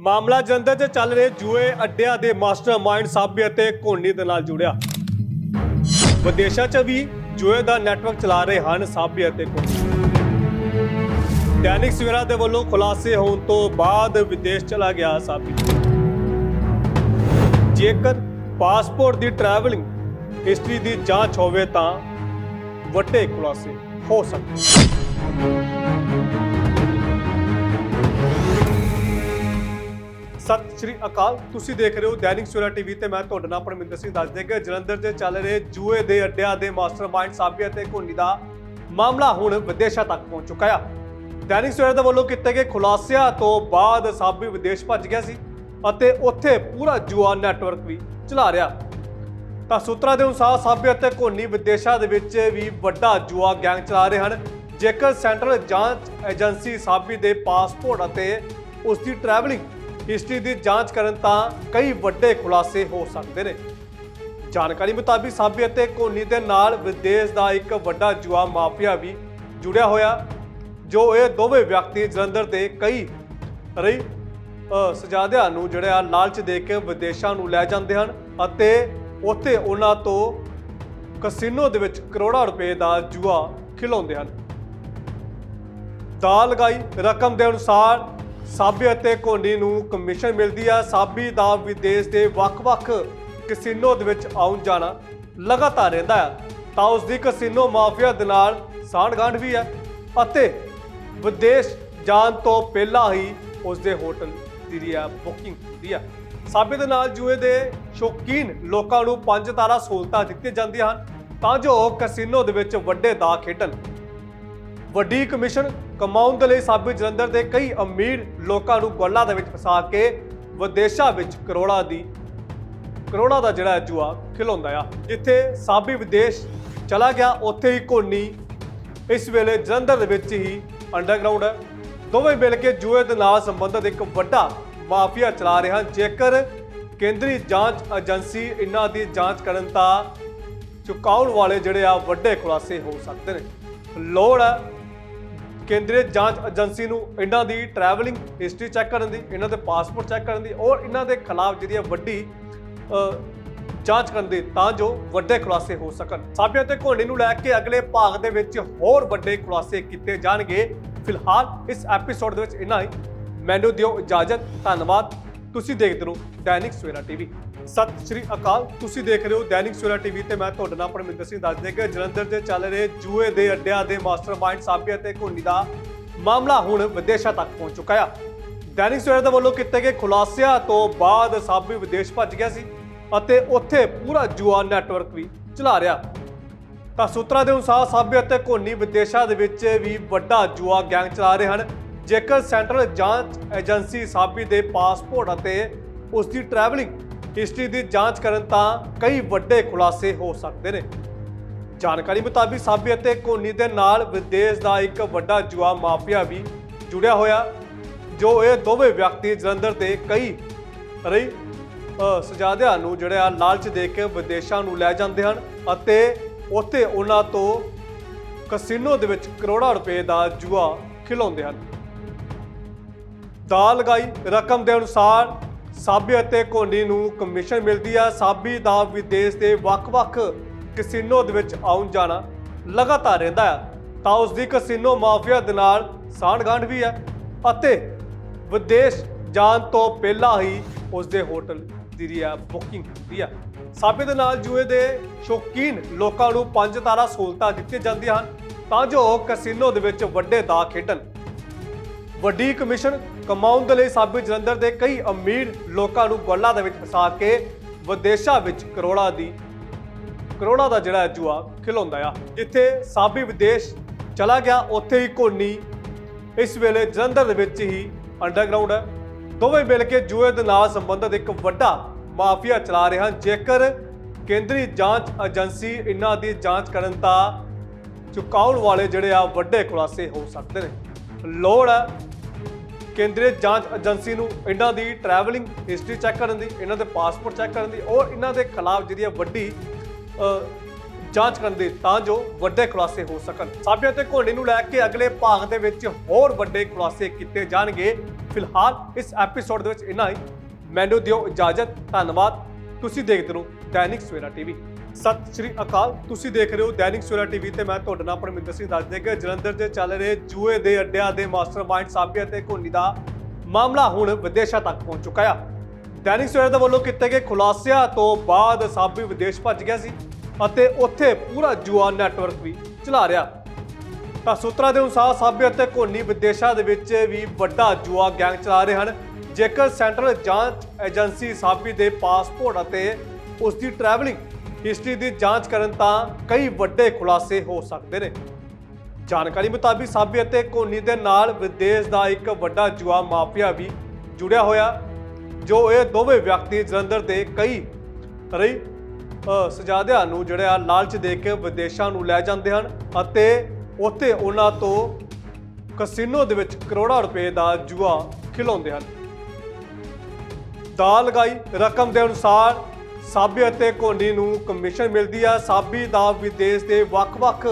ਮਾਮਲਾ ਜਲੰਧਰ 'ਚ ਚੱਲ ਰਹੇ ਜੂਏ ਅੱਡਿਆਂ ਦੇ ਮਾਸਟਰਮਾਈਂਡ ਸਾਬੀ ਅਤੇ ਕੋਹਨੀ ਦੇ ਨਾਲ ਜੁੜਿਆ। ਵਿਦੇਸ਼ਾਂ 'ਚ ਵੀ ਜੂਏ ਦਾ ਨੈਟਵਰਕ ਚਲਾ ਰਹੇ ਹਨ ਸਾਬੀ ਅਤੇ ਕੋਹਨੀ ਦੈਨਿਕ ਸਵੇਰਾ ਦੇ ਵੱਲੋਂ ਖੁਲਾਸੇ ਹੋਣ ਤੋਂ ਬਾਅਦ ਵਿਦੇਸ਼ ਚਲਾ ਗਿਆ ਸਾਬੀ। ਜੇਕਰ ਪਾਸਪੋਰਟ ਦੀ ਟਰੈਵਲਿੰਗ ਹਿਸਟਰੀ ਦੀ ਜਾਂਚ ਹੋਵੇ ਤਾਂ ਵੱਡੇ ਖੁਲਾਸੇ ਹੋ ਸਕਦੇ ਸਤਿ ਸ਼੍ਰੀ ਅਕਾਲ। ਤੁਸੀਂ ਦੇਖ ਰਹੇ ਹੋ ਦੈਨਿਕ ਸਵੇਰਾ ਟੀਵੀ ਤੇ ਮੈਂ ਤੁਹਾਡਾ ਨਾਮ ਪਰਮਿੰਦਰ ਸਿੰਘ ਦੱਸ ਦੇ ਕਿ ਜਲੰਧਰ ਦੇ ਚੱਲ ਰਹੇ ਜੂਏ ਦੇ ਅੱਡਿਆਂ ਦੇ ਮਾਸਟਰਮਾਈਂਡ ਸਾਬੀ ਅਤੇ ਘੋਨੀ ਦਾ ਮਾਮਲਾ ਹੁਣ ਵਿਦੇਸ਼ਾਂ ਤੱਕ ਪਹੁੰਚ ਚੁੱਕਾ ਆ। ਦੈਨਿਕ ਸਵੇਰਾ ਦੇ ਵੱਲੋਂ ਕੀਤੇ ਗਏ ਖੁਲਾਸਿਆਂ ਤੋਂ ਬਾਅਦ ਸਾਬੀ ਵਿਦੇਸ਼ ਭੱਜ ਗਿਆ ਸੀ ਅਤੇ ਉੱਥੇ ਪੂਰਾ ਜੂਆ ਨੈਟਵਰਕ ਵੀ ਚਲਾ ਰਿਹਾ। ਤਾਂ ਸੂਤਰਾਂ ਦੇ ਅਨੁਸਾਰ ਸਾਬੇ ਅਤੇ ਕੋਹਨੀ ਵਿਦੇਸ਼ਾਂ ਦੇ ਵਿੱਚ ਵੀ ਵੱਡਾ ਜੂਆ ਗੈਂਗ ਚਲਾ ਰਹੇ ਹਨ। ਜੇਕਰ ਸੈਂਟਰਲ ਜਾਂਚ ਏਜੰਸੀ ਸਾਬੀ ਦੇ ਪਾਸਪੋਰਟ ਅਤੇ ਉਸ ਦੀ ਟਰੈਵਲਿੰਗ ਹਿਸਟਰੀ ਦੀ ਜਾਂਚ ਕਰਨ ਤਾਂ ਕਈ ਵੱਡੇ ਖੁਲਾਸੇ ਹੋ ਸਕਦੇ ਨੇ। ਜਾਣਕਾਰੀ ਮੁਤਾਬਿਕ ਸਾਬੀ ਅਤੇ ਕੋਹਨੀ ਦੇ ਨਾਲ ਵਿਦੇਸ਼ ਦਾ ਇੱਕ ਵੱਡਾ ਜੂਆ ਮਾਫੀਆ ਵੀ ਜੁੜਿਆ ਹੋਇਆ, ਜੋ ਇਹ ਦੋਵੇਂ ਵਿਅਕਤੀ ਜਲੰਧਰ ਦੇ ਕਈ ਰਹੀ ਸਜਾਦਿਆਂ ਨੂੰ ਜਿਹੜਾ ਲਾਲਚ ਦੇ ਕੇ ਵਿਦੇਸ਼ਾਂ ਨੂੰ ਲੈ ਜਾਂਦੇ ਹਨ ਅਤੇ ਉੱਥੇ ਉਹਨਾਂ ਤੋਂ ਕਸਿਨੋ ਦੇ ਵਿੱਚ ਕਰੋੜਾਂ ਰੁਪਏ ਦਾ ਜੂਆ ਖਿਲਾਉਂਦੇ ਹਨ। ਦਾ ਲਗਾਈ ਰਕਮ ਦੇ ਅਨੁਸਾਰ ਸਾਬੀ ਅਤੇ ਕੋਹਨੀ ਨੂੰ ਕਮਿਸ਼ਨ ਮਿਲਦੀ ਹੈ ਸਾਬੀ ਦਾ ਵਿਦੇਸ਼ ਦੇ ਵੱਖ-ਵੱਖ ਕਸਿਨੋ ਦੇ ਵਿੱਚ ਆਉਣ ਜਾਣਾ ਲਗਾਤਾਰ ਰਹਿੰਦਾ ਹੈ ਤਾਂ ਉਸ ਦੀ ਕਸਿਨੋ ਮਾਫੀਆ ਦੇ ਨਾਲ ਸਾਂਢ-ਗਾਂਢ ਵੀ ਹੈ ਅਤੇ ਵਿਦੇਸ਼ ਜਾਣ ਤੋਂ ਪਹਿਲਾਂ ਹੀ ਉਸ ਦੇ ਹੋਟਲ ਦੀ ਜਿਹੜੀ ਆ ਬੁਕਿੰਗ ਹੁੰਦੀ ਆ। ਸਾਬੀ ਦੇ ਨਾਲ ਜੂਏ ਦੇ ਸ਼ੌਕੀਨ ਲੋਕਾਂ ਨੂੰ ਪੰਜ ਤਾਰਾ ਸਹੂਲਤਾਂ ਦਿੱਤੀਆਂ ਜਾਂਦੀਆਂ ਹਨ। ਤਾਂ ਜੋ ਉਹ ਕਸਿਨੋ ਦੇ ਵਿੱਚ ਵੱਡੇ ਦਾ ਖੇਡਣ। ਵੱਡੀ ਕਮਿਸ਼ਨ ਕਮਾਉਣ ਦੇ ਲਈ ਸਾਬੀ ਜਲੰਧਰ ਦੇ ਕਈ ਅਮੀਰ ਲੋਕਾਂ ਨੂੰ ਗੱਲਾਂ ਦੇ ਵਿੱਚ ਫਸਾ ਕੇ ਵਿਦੇਸ਼ਾਂ ਵਿੱਚ ਕਰੋੜਾਂ ਦੀ, ਕਰੋੜਾਂ ਦਾ ਜਿਹੜਾ ਜੂਆ ਖਿਲਾਉਂਦਾ ਆ। ਜਿੱਥੇ ਸਾਬੀ ਵਿਦੇਸ਼ ਚਲਾ ਗਿਆ, ਉੱਥੇ ਹੀ ਕੋਨੀ ਇਸ ਵੇਲੇ ਜਲੰਧਰ ਦੇ ਵਿੱਚ ਹੀ ਅੰਡਰਗਰਾਉਂਡ ਹੈ। ਦੋਵੇਂ ਮਿਲ ਕੇ ਜੂਏ ਦੇ ਨਾਲ ਸੰਬੰਧਿਤ ਇੱਕ ਵੱਡਾ ਮਾਫੀਆ ਚਲਾ ਰਹੇ ਹਨ। ਜੇਕਰ ਕੇਂਦਰੀ ਜਾਂਚ ਏਜੰਸੀ ਇਹਨਾਂ ਦੀ ਜਾਂਚ ਕਰਨ ਤਾਂ ਚੁਕਾਉਣ ਵਾਲੇ ਜਿਹੜੇ ਆ, ਵੱਡੇ ਖੁਲਾਸੇ ਹੋ ਸਕਦੇ ਨੇ। ਲੋੜ ਹੈ ਕੇਂਦਰੀ ਜਾਂਚ ਏਜੰਸੀ ਨੂੰ ਇਹਨਾਂ ਦੀ ਟਰੈਵਲਿੰਗ ਹਿਸਟਰੀ ਚੈੱਕ ਕਰਨ ਦੀ, ਇਹਨਾਂ ਦੇ ਪਾਸਪੋਰਟ ਚੈੱਕ ਕਰਨ ਦੀ ਔਰ ਇਹਨਾਂ ਦੇ ਖਿਲਾਫ ਜਿਹੜੀ ਹੈ ਵੱਡੀ ਜਾਂਚ ਕਰਨ ਦੀ ਤਾਂ ਜੋ ਵੱਡੇ ਖੁਲਾਸੇ ਹੋ ਸਕਣ। ਸਾਬਿਆਂ ਤੇ ਕੋਹਣੀ ਨੂੰ ਲੈ ਕੇ ਅਗਲੇ ਭਾਗ ਦੇ ਵਿੱਚ ਹੋਰ ਵੱਡੇ ਖੁਲਾਸੇ ਕੀਤੇ ਜਾਣਗੇ। ਫਿਲਹਾਲ ਇਸ ਐਪੀਸੋਡ ਦੇ ਵਿੱਚ ਇੰਨਾ ਹੀ। ਮੈਨੂੰ ਦਿਓ ਇਜਾਜ਼ਤ। ਧੰਨਵਾਦ। ਤੁਸੀਂ ਦੇਖਦੇ ਰਹੋ ਦੈਨਿਕ ਸਵੇਰਾ ਟੀਵੀ। ਸਤਿ ਸ਼੍ਰੀ ਅਕਾਲ। ਤੁਸੀਂ ਦੇਖ ਰਹੇ ਹੋ ਦੈਨਿਕ ਸਵੇਰਾ ਟੀਵੀ ਤੇ ਮੈਂ ਤੁਹਾਡਾ ਨਾਮ ਪਰਮਿੰਦਰ ਸਿੰਘ ਦੱਸ ਦੇ ਕਿ ਜਲੰਧਰ ਦੇ ਚੱਲ ਰਹੇ ਜੂਏ ਦੇ ਅੱਡਿਆਂ ਦੇ ਮਾਸਟਰਮਾਈਂਡ ਸਾਬੀ ਅਤੇ ਕੋਹਨੀ ਦਾ ਮਾਮਲਾ ਹੁਣ ਵਿਦੇਸ਼ਾਂ ਤੱਕ ਪਹੁੰਚ ਚੁੱਕਾ ਆ। ਦੈਨਿਕ ਸਵੇਰਾ ਦੇ ਵੱਲੋਂ ਕੀਤੇ ਗਏ ਖੁਲਾਸਿਆਂ ਤੋਂ ਬਾਅਦ ਸਾਬੀ ਵਿਦੇਸ਼ ਭੱਜ ਗਿਆ ਸੀ ਅਤੇ ਉੱਥੇ ਪੂਰਾ ਜੂਆ ਨੈਟਵਰਕ ਵੀ ਚਲਾ ਰਿਹਾ। ਤਾਂ ਸੂਤਰਾਂ ਦੇ ਅਨੁਸਾਰ ਸਾਬੇ ਅਤੇ ਕੋਹਨੀ ਵਿਦੇਸ਼ਾਂ ਦੇ ਵਿੱਚ ਵੀ ਵੱਡਾ ਜੂਆ ਗੈਂਗ ਚਲਾ ਰਹੇ ਹਨ। ਜੇਕਰ ਸੈਂਟਰਲ ਜਾਂਚ ਏਜੰਸੀ ਸਾਬੀ ਦੇ ਪਾਸਪੋਰਟ ਅਤੇ ਉਸ ਦੀ ਟਰੈਵਲਿੰਗ ਹਿਸਟਰੀ ਦੀ ਜਾਂਚ ਕਰਨ ਤਾਂ ਕਈ ਵੱਡੇ ਖੁਲਾਸੇ ਹੋ ਸਕਦੇ ਨੇ। ਜਾਣਕਾਰੀ ਮੁਤਾਬਿਕ ਸਾਬੀ ਅਤੇ ਕੋਹਨੀ ਦੇ ਨਾਲ ਵਿਦੇਸ਼ ਦਾ ਇੱਕ ਵੱਡਾ ਜੂਆ ਮਾਫੀਆ ਵੀ ਜੁੜਿਆ ਹੋਇਆ, ਜੋ ਇਹ ਦੋਵੇਂ ਵਿਅਕਤੀ ਜਲੰਧਰ ਦੇ ਕਈ ਰਹੀ ਸਜਾਦਿਆਂ ਨੂੰ ਜਿਹੜਾ ਲਾਲਚ ਦੇ ਕੇ ਵਿਦੇਸ਼ਾਂ ਨੂੰ ਲੈ ਜਾਂਦੇ ਹਨ ਅਤੇ ਉੱਥੇ ਉਹਨਾਂ ਤੋਂ ਕਸਿਨੋ ਦੇ ਵਿੱਚ ਕਰੋੜਾਂ ਰੁਪਏ ਦਾ ਜੂਆ ਖਿਲਾਉਂਦੇ ਹਨ। ਦਾ ਲਗਾਈ ਰਕਮ ਦੇ ਅਨੁਸਾਰ ਸਾਬੀ ਅਤੇ ਕੋਹਨੀ ਨੂੰ ਕਮਿਸ਼ਨ ਮਿਲਦੀ ਹੈ ਸਾਬੀ ਦਾ ਵਿਦੇਸ਼ ਦੇ ਵੱਖ-ਵੱਖ ਕਸਿਨੋ ਦੇ ਵਿੱਚ ਆਉਣ ਜਾਣਾ ਲਗਾਤਾਰ ਰਹਿੰਦਾ ਹੈ ਤਾਂ ਉਸ ਦੀ ਕਸਿਨੋ ਮਾਫੀਆ ਦੇ ਨਾਲ ਸਾਂਢ-ਗਾਂਢ ਵੀ ਹੈ ਅਤੇ ਵਿਦੇਸ਼ ਜਾਣ ਤੋਂ ਪਹਿਲਾਂ ਹੀ ਉਸ ਦੇ ਹੋਟਲ ਦੀ ਜਿਹੜੀ ਆ ਬੁਕਿੰਗ ਹੁੰਦੀ ਆ। ਸਾਬੇ ਦੇ ਨਾਲ ਜੂਏ ਦੇ ਸ਼ੌਕੀਨ ਲੋਕਾਂ ਨੂੰ ਪੰਜ ਤਾਰਾ ਸਹੂਲਤਾਂ ਦਿੱਤੀਆਂ ਜਾਂਦੀਆਂ ਹਨ। ਤਾਂ ਜੋ ਉਹ ਕਸਿਨੋ ਦੇ ਵਿੱਚ ਵੱਡੇ ਦਾ ਖੇਡਣ। ਵੱਡੀ ਕਮਿਸ਼ਨ ਕਮਾਉਣ ਦੇ ਲਈ ਸਾਬੀ ਜਲੰਧਰ ਦੇ ਕਈ ਅਮੀਰ ਲੋਕਾਂ ਨੂੰ ਗੱਲਾਂ ਦੇ ਵਿੱਚ ਫਸਾ ਕੇ ਵਿਦੇਸ਼ਾਂ ਵਿੱਚ ਕਰੋੜਾਂ ਦੀ, ਕਰੋੜਾਂ ਦਾ ਜਿਹੜਾ ਜੂਆ ਖਿਲਾਉਂਦਾ ਆ। ਜਿੱਥੇ ਸਾਬੀ ਵਿਦੇਸ਼ ਚਲਾ ਗਿਆ, ਉੱਥੇ ਹੀ ਕੋਨੀ ਇਸ ਵੇਲੇ ਜਲੰਧਰ ਦੇ ਵਿੱਚ ਹੀ ਅੰਡਰਗਰਾਉਂਡ ਹੈ। ਦੋਵੇਂ ਮਿਲ ਕੇ ਜੂਏ ਦੇ ਨਾਲ ਸੰਬੰਧਿਤ ਇੱਕ ਵੱਡਾ ਮਾਫੀਆ ਚਲਾ ਰਹੇ ਹਨ। ਜੇਕਰ ਕੇਂਦਰੀ ਜਾਂਚ ਏਜੰਸੀ ਇਹਨਾਂ ਦੀ ਜਾਂਚ ਕਰਨ ਤਾਂ ਚੁਕਾਉਣ ਵਾਲੇ ਜਿਹੜੇ ਆ ਵੱਡੇ ਖੁਲਾਸੇ ਹੋ ਸਕਦੇ ਨੇ। ਲੋੜ ਹੈ ਕੇਂਦਰੀ ਜਾਂਚ ਏਜੰਸੀ ਨੂੰ ਇਹਨਾਂ ਦੀ ਟਰੈਵਲਿੰਗ ਹਿਸਟਰੀ ਚੈੱਕ ਕਰਨ ਦੀ, ਇਹਨਾਂ ਦੇ ਪਾਸਪੋਰਟ ਚੈੱਕ ਕਰਨ ਦੀ ਔਰ ਇਹਨਾਂ ਦੇ ਖਿਲਾਫ ਜਿਹੜੀ ਹੈ ਵੱਡੀ ਜਾਂਚ ਕਰਨ ਦੀ ਤਾਂ ਜੋ ਵੱਡੇ ਖੁਲਾਸੇ ਹੋ ਸਕਣ। ਸਾਬਿਆ ਤੇ ਘੋੜੀ ਨੂੰ ਲੈ ਕੇ ਅਗਲੇ ਭਾਗ ਦੇ ਵਿੱਚ ਹੋਰ ਵੱਡੇ ਖੁਲਾਸੇ ਕੀਤੇ ਜਾਣਗੇ। ਫਿਲਹਾਲ ਇਸ ਐਪੀਸੋਡ ਦੇ ਵਿੱਚ ਇੰਨਾ ਹੀ। ਮੈਨੂੰ ਦਿਓ ਇਜਾਜ਼ਤ। ਧੰਨਵਾਦ। ਤੁਸੀਂ ਦੇਖਦੇ ਰਹੋ ਦੈਨਿਕ ਸਵੇਰਾ ਟੀਵੀ। ਸਤਿ ਸ਼੍ਰੀ ਅਕਾਲ। ਤੁਸੀਂ ਦੇਖ ਰਹੇ ਹੋ ਦੈਨਿਕ ਸਵੇਰਾ ਟੀਵੀ ਤੇ ਮੈਂ ਤੁਹਾਡਾ ਨਾਮ ਪਰਮਿੰਦਰ ਸਿੰਘ ਦੱਸ ਦੇਗਾ ਜਲੰਧਰ ਦੇ ਚੱਲ ਰਹੇ ਜੂਏ ਦੇ ਅੱਡਿਆਂ ਦੇ ਮਾਸਟਰਮਾਈਂਡ ਸਾਬਿਆ ਅਤੇ ਘੋਨੀ ਦਾ ਮਾਮਲਾ ਹੁਣ ਵਿਦੇਸ਼ਾਂ ਤੱਕ ਪਹੁੰਚ ਚੁੱਕਾ ਆ। ਦੈਨਿਕ ਸਵੇਰਾ ਦੇ ਵੱਲੋਂ ਕੀਤੇ ਗਏ ਖੁਲਾਸਿਆਂ ਤੋਂ ਬਾਅਦ ਸਾਬੀ ਵਿਦੇਸ਼ ਭੱਜ ਗਿਆ ਸੀ ਅਤੇ ਉੱਥੇ ਪੂਰਾ ਜੂਆ ਨੈਟਵਰਕ ਵੀ ਚਲਾ ਰਿਹਾ। ਤਾਂ ਸੂਤਰਾਂ ਦੇ ਅਨੁਸਾਰ ਸਾਬੇ ਅਤੇ ਕੋਨੀ ਵਿਦੇਸ਼ਾਂ ਦੇ ਵਿੱਚ ਵੀ ਵੱਡਾ ਜੂਆ ਗੈਂਗ ਚਲਾ ਰਹੇ ਹਨ। ਜੇਕਰ ਸੈਂਟਰਲ ਜਾਂਚ ਏਜੰਸੀ ਸਾਬੀ ਦੇ ਪਾਸਪੋਰਟ ਅਤੇ ਉਸ ਦੀ ਟਰੈਵਲਿੰਗ ਹਿਸਟਰੀ ਦੀ ਜਾਂਚ ਕਰਨ ਤਾਂ ਕਈ ਵੱਡੇ ਖੁਲਾਸੇ ਹੋ ਸਕਦੇ ਨੇ। ਜਾਣਕਾਰੀ ਮੁਤਾਬਿਕ ਸਾਬੀ ਅਤੇ ਕੋਨੀ ਦੇ ਨਾਲ ਵਿਦੇਸ਼ ਦਾ ਇੱਕ ਵੱਡਾ ਜੁਆ ਮਾਫੀਆ ਵੀ ਜੁੜਿਆ ਹੋਇਆ, ਜੋ ਇਹ ਦੋਵੇਂ ਵਿਅਕਤੀ ਜਲੰਧਰ ਦੇ ਕਈ ਰਹੀ ਸਜਾਦਿਆਂ ਨੂੰ ਜਿਹੜਾ ਲਾਲਚ ਦੇ ਕੇ ਵਿਦੇਸ਼ਾਂ ਨੂੰ ਲੈ ਜਾਂਦੇ ਹਨ ਅਤੇ ਉੱਥੇ ਉਹਨਾਂ ਤੋਂ ਕਸਿਨੋ ਦੇ ਵਿੱਚ ਕਰੋੜਾਂ ਰੁਪਏ ਦਾ ਜੂਆ ਖਿਲਾਉਂਦੇ ਹਨ। ਦਾ ਲਗਾਈ ਰਕਮ ਦੇ ਅਨੁਸਾਰ ਸਾਬੀ ਅਤੇ ਕੋਂਡੀ ਨੂੰ ਕਮਿਸ਼ਨ ਮਿਲਦੀ ਆ। ਸਾਬੀ ਦਾ ਵਿਦੇਸ਼ ਦੇ ਵੱਖ-ਵੱਖ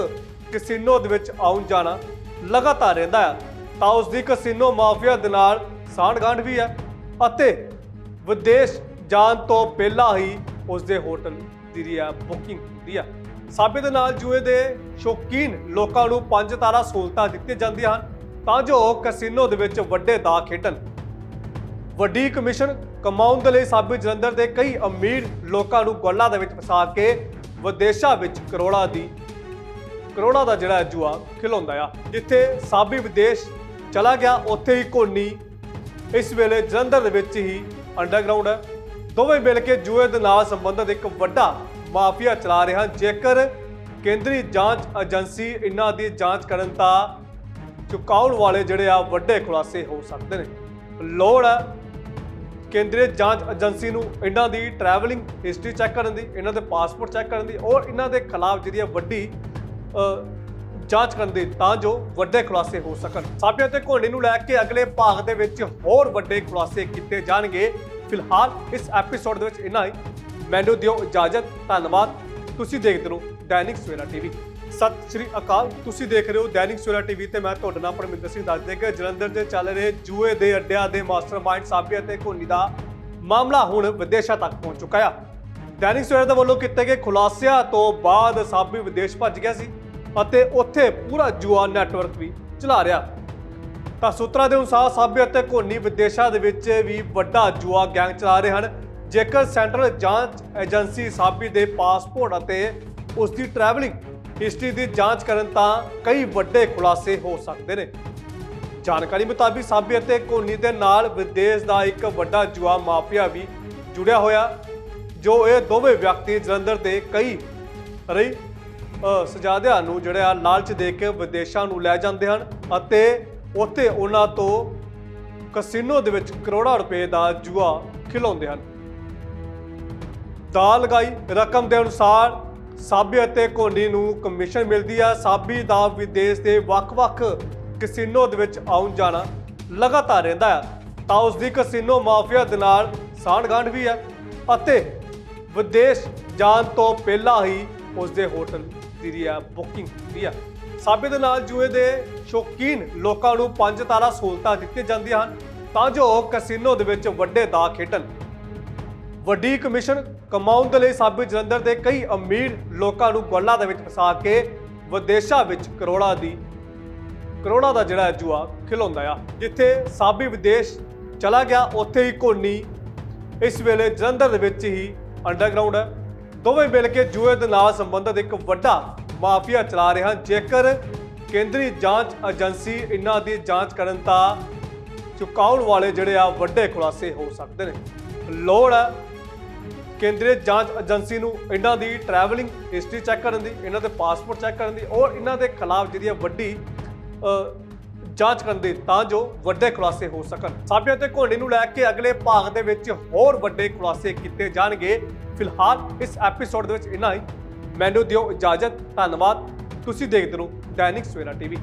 ਕਸਿਨੋ ਦੇ ਵਿੱਚ ਆਉਣ ਜਾਣਾ ਲਗਾਤਾਰ ਰਹਿੰਦਾ ਆ। ਤਾਂ ਉਸ ਦੀ ਕਸਿਨੋ ਮਾਫੀਆ ਦੇ ਨਾਲ ਸਾਂਢਗਾਂਢ ਵੀ ਹੈ ਅਤੇ ਵਿਦੇਸ਼ ਜਾਣ ਤੋਂ ਪਹਿਲਾਂ ਹੀ ਉਸ ਦੇ ਹੋਟਲ ਦੀ ਜਿਹੜੀ ਆ ਬੁਕਿੰਗ ਹੁੰਦੀ ਆ। ਸਾਬੀ ਦੇ ਨਾਲ ਜੂਏ ਦੇ ਸ਼ੌਕੀਨ ਲੋਕਾਂ ਨੂੰ ਪੰਜ ਤਾਰਾ ਸਹੂਲਤਾਂ ਦਿੱਤੀਆਂ ਜਾਂਦੀਆਂ ਹਨ। ਤਾਂ ਜੋ ਉਹ ਦੇ ਵਿੱਚ ਵੱਡੇ ਦਾ ਖੇਡਣ। ਵੱਡੀ ਕਮਿਸ਼ਨ ਕਮਾਉਣ ਦੇ ਲਈ ਸਾਬੀ ਜਲੰਧਰ ਦੇ ਕਈ ਅਮੀਰ ਲੋਕਾਂ ਨੂੰ ਗੋਲਾਂ ਦੇ ਵਿੱਚ ਫਸਾ ਕੇ ਵਿਦੇਸ਼ਾਂ ਵਿੱਚ ਕਰੋੜਾਂ ਦੀ, ਕਰੋੜਾਂ ਦਾ ਜਿਹੜਾ ਜੂਆ ਖਿਲਾਉਂਦਾ ਆ। ਜਿੱਥੇ ਸਾਬੀ ਵਿਦੇਸ਼ ਚਲਾ ਗਿਆ, ਉੱਥੇ ਹੀ ਕੋਨੀ ਇਸ ਵੇਲੇ ਜਲੰਧਰ ਦੇ ਵਿੱਚ ਹੀ ਅੰਡਰਗਰਾਉਂਡ ਹੈ ਦੋਵੇਂ ਮਿਲ ਕੇ ਜੂਏ ਦੇ ਨਾਲ ਸੰਬੰਧਿਤ ਇੱਕ ਵੱਡਾ ਮਾਫੀਆ ਚਲਾ ਰਹੇ ਹਨ। ਜੇਕਰ ਕੇਂਦਰੀ ਜਾਂਚ ਏਜੰਸੀ ਇਹਨਾਂ ਦੀ ਜਾਂਚ ਕਰਨ ਤਾਂ ਚੁਕਾਉਣ ਵਾਲੇ ਜਿਹੜੇ ਆ ਵੱਡੇ ਖੁਲਾਸੇ ਹੋ ਸਕਦੇ ਨੇ। ਲੋੜ ਹੈ ਕੇਂਦਰੀ ਜਾਂਚ ਏਜੰਸੀ ਨੂੰ ਇਹਨਾਂ ਦੀ ਟਰੈਵਲਿੰਗ ਹਿਸਟਰੀ ਚੈੱਕ ਕਰਨ ਦੀ, ਇਹਨਾਂ ਦੇ ਪਾਸਪੋਰਟ ਚੈੱਕ ਕਰਨ ਦੀ ਔਰ ਇਹਨਾਂ ਦੇ ਖਿਲਾਫ ਜਿਹੜੀ ਹੈ ਵੱਡੀ ਜਾਂਚ ਕਰਨ ਦੀ ਤਾਂ ਜੋ ਵੱਡੇ ਖੁਲਾਸੇ ਹੋ ਸਕਣ। ਸਾਬਿਆ ਤੇ ਘੋੜੀ ਨੂੰ ਲੈ ਕੇ ਅਗਲੇ ਭਾਗ ਦੇ ਵਿੱਚ ਹੋਰ ਵੱਡੇ ਖੁਲਾਸੇ ਕੀਤੇ ਜਾਣਗੇ। ਫਿਲਹਾਲ ਇਸ ਐਪੀਸੋਡ ਦੇ ਵਿੱਚ ਇੰਨਾ ਹੀ। ਮੈਨੂੰ ਦਿਓ ਇਜਾਜ਼ਤ। ਧੰਨਵਾਦ। ਤੁਸੀਂ ਦੇਖਦੇ ਰਹੋ ਦੈਨਿਕ ਸਵੇਰਾ ਟੀਵੀ। ਸਤਿ ਸ਼੍ਰੀ ਅਕਾਲ। ਤੁਸੀਂ ਦੇਖ ਰਹੇ ਹੋ ਦੈਨਿਕ ਸਵੇਰਾ ਟੀਵੀ ਤੇ ਮੈਂ ਤੁਹਾਡਾ ਨਾਮ ਪਰਮਿੰਦਰ ਸਿੰਘ ਦੱਸ ਕਿ ਜਲੰਧਰ ਦੇ ਚੱਲ ਰਹੇ ਜੂਏ ਦੇ ਅੱਡਿਆਂ ਦੇ ਮਾਸਟਰਮਾਈਂਡ ਸਾਬਿਆ ਅਤੇ ਘੋਨੀ ਦਾ ਮਾਮਲਾ ਹੁਣ ਵਿਦੇਸ਼ਾਂ ਤੱਕ ਪਹੁੰਚ ਚੁੱਕਾ ਆ। ਦੈਨਿਕ ਸਵੇਰਾ ਦੇ ਵੱਲੋਂ ਕੀਤੇ ਗਏ ਖੁਲਾਸਿਆਂ ਤੋਂ ਬਾਅਦ ਸਾਬੀ ਵਿਦੇਸ਼ ਭੱਜ ਗਿਆ ਸੀ ਅਤੇ ਉੱਥੇ ਪੂਰਾ ਜੂਆ ਨੈਟਵਰਕ ਵੀ ਚਲਾ ਰਿਹਾ। ਤਾਂ ਸੂਤਰਾਂ ਦੇ ਅਨੁਸਾਰ ਸਾਬੇ ਅਤੇ ਕੋਨੀ ਵਿਦੇਸ਼ਾਂ ਦੇ ਵਿੱਚ ਵੀ ਵੱਡਾ ਜੂਆ ਗੈਂਗ ਚਲਾ ਰਹੇ ਹਨ। ਜੇਕਰ ਸੈਂਟਰਲ ਜਾਂਚ ਏਜੰਸੀ ਸਾਬੀ ਦੇ ਪਾਸਪੋਰਟ ਅਤੇ ਉਸ ਦੀ ਟਰੈਵਲਿੰਗ ਹਿਸਟਰੀ ਦੀ ਜਾਂਚ ਕਰਨ ਤਾਂ ਕਈ ਵੱਡੇ ਖੁਲਾਸੇ ਹੋ ਸਕਦੇ ਨੇ। ਜਾਣਕਾਰੀ ਮੁਤਾਬਿਕ ਸਾਬੀ ਅਤੇ ਕੋਨੀ ਦੇ ਨਾਲ ਵਿਦੇਸ਼ ਦਾ ਇੱਕ ਵੱਡਾ ਜੁਆ ਮਾਫੀਆ ਵੀ ਜੁੜਿਆ ਹੋਇਆ, ਜੋ ਇਹ ਦੋਵੇਂ ਵਿਅਕਤੀ ਜਲੰਧਰ ਦੇ ਕਈ ਰਹੀ ਸਜਾਦਿਆਂ ਨੂੰ ਜਿਹੜਾ ਲਾਲਚ ਦੇ ਕੇ ਵਿਦੇਸ਼ਾਂ ਨੂੰ ਲੈ ਜਾਂਦੇ ਹਨ ਅਤੇ ਉੱਥੇ ਉਹਨਾਂ ਤੋਂ ਕਸਿਨੋ ਦੇ ਵਿੱਚ ਕਰੋੜਾਂ ਰੁਪਏ ਦਾ ਜੂਆ ਖਿਲਾਉਂਦੇ ਹਨ। ਦਾ ਲਗਾਈ ਰਕਮ ਦੇ ਅਨੁਸਾਰ ਸਾਬੀ ਅਤੇ ਕੋਂਡੀ ਨੂੰ ਕਮਿਸ਼ਨ ਮਿਲਦੀ ਆ। ਸਾਬੀ ਦਾ ਵਿਦੇਸ਼ ਦੇ ਵੱਖ-ਵੱਖ ਕਸਿਨੋ ਦੇ ਵਿੱਚ ਆਉਣ ਜਾਣਾ ਲਗਾਤਾਰ ਰਹਿੰਦਾ ਆ। ਤਾਂ ਉਸ ਦੀ ਕਸਿਨੋ ਮਾਫੀਆ ਦੇ ਨਾਲ ਸਾਂਢ ਗਾਂਢ ਵੀ ਹੈ ਅਤੇ ਵਿਦੇਸ਼ ਜਾਣ ਤੋਂ ਪਹਿਲਾਂ ਹੀ ਉਸ ਦੇ ਹੋਟਲ ਦੀ ਜਿਹੜੀ ਆ ਬੁਕਿੰਗ ਹੁੰਦੀ ਆ। ਸਾਬੀ ਦੇ ਨਾਲ ਜੂਏ ਦੇ ਸ਼ੌਕੀਨ ਲੋਕਾਂ ਨੂੰ ਪੰਜ ਤਾਰਾ ਸਹੂਲਤਾਂ ਦਿੱਤੀਆਂ ਜਾਂਦੀਆਂ ਹਨ। ਤਾਂ ਜੋ ਉਹ ਦੇ ਵਿੱਚ ਵੱਡੇ ਦਾ ਖੇਡਣ। ਵੱਡੀ ਕਮਿਸ਼ਨ ਕਮਾਉਣ ਦੇ ਲਈ ਸਾਬੀ ਜਲੰਧਰ ਦੇ ਕਈ ਅਮੀਰ ਲੋਕਾਂ ਨੂੰ ਗੋਲਾਂ ਦੇ ਵਿੱਚ ਫਸਾ ਕੇ ਵਿਦੇਸ਼ਾਂ ਵਿੱਚ ਕਰੋੜਾਂ ਦੀ ਕਰੋੜਾਂ ਦਾ ਜਿਹੜਾ ਜੂਆ ਖਿਲਾਉਂਦਾ ਆ। ਜਿੱਥੇ ਸਾਬੀ ਵਿਦੇਸ਼ ਚਲਾ ਗਿਆ, ਉੱਥੇ ਹੀ ਕੋਨੀ ਇਸ ਵੇਲੇ ਜਲੰਧਰ ਦੇ ਵਿੱਚ ਹੀ ਅੰਡਰਗਰਾਉਂਡ ਹੈ ਦੋਵੇਂ ਮਿਲ ਕੇ ਜੂਏ ਦੇ ਨਾਲ ਸੰਬੰਧਿਤ ਇੱਕ ਵੱਡਾ ਮਾਫੀਆ ਚਲਾ ਰਹੇ ਹਨ। ਜੇਕਰ ਕੇਂਦਰੀ ਜਾਂਚ ਏਜੰਸੀ ਇਹਨਾਂ ਦੀ ਜਾਂਚ ਕਰਨ ਤਾਂ ਚੁਕਾਉਣ ਵਾਲੇ ਜਿਹੜੇ ਆ ਵੱਡੇ ਖੁਲਾਸੇ ਹੋ ਸਕਦੇ ਨੇ। ਲੋੜ ਹੈ ਕੇਂਦਰੀ ਜਾਂਚ ਏਜੰਸੀ ਨੂੰ ਇਹਨਾਂ ਦੀ ਟਰੈਵਲਿੰਗ ਹਿਸਟਰੀ ਚੈੱਕ ਕਰਨ ਦੀ, ਇਹਨਾਂ ਦੇ ਪਾਸਪੋਰਟ ਚੈੱਕ ਕਰਨ ਦੀ ਔਰ ਇਹਨਾਂ ਦੇ ਖਿਲਾਫ ਜਿਹੜੀ ਹੈ ਵੱਡੀ ਜਾਂਚ ਕਰਨ ਦੀ ਤਾਂ ਜੋ ਵੱਡੇ ਖੁਲਾਸੇ ਹੋ ਸਕਣ। ਸਾਬਿਆ ਤੇ ਘੋੜੇ ਨੂੰ ਲੈ ਕੇ ਅਗਲੇ ਭਾਗ ਦੇ ਵਿੱਚ ਹੋਰ ਵੱਡੇ ਖੁਲਾਸੇ ਕੀਤੇ ਜਾਣਗੇ। ਫਿਲਹਾਲ ਇਸ ਐਪੀਸੋਡ ਦੇ ਵਿੱਚ ਇੰਨਾ ਹੀ। ਮੈਨੂੰ ਦਿਓ ਇਜਾਜ਼ਤ। ਧੰਨਵਾਦ। ਤੁਸੀਂ ਦੇਖਦੇ ਰਹੋ ਦੈਨਿਕ ਸਵੇਰਾ ਟੀਵੀ।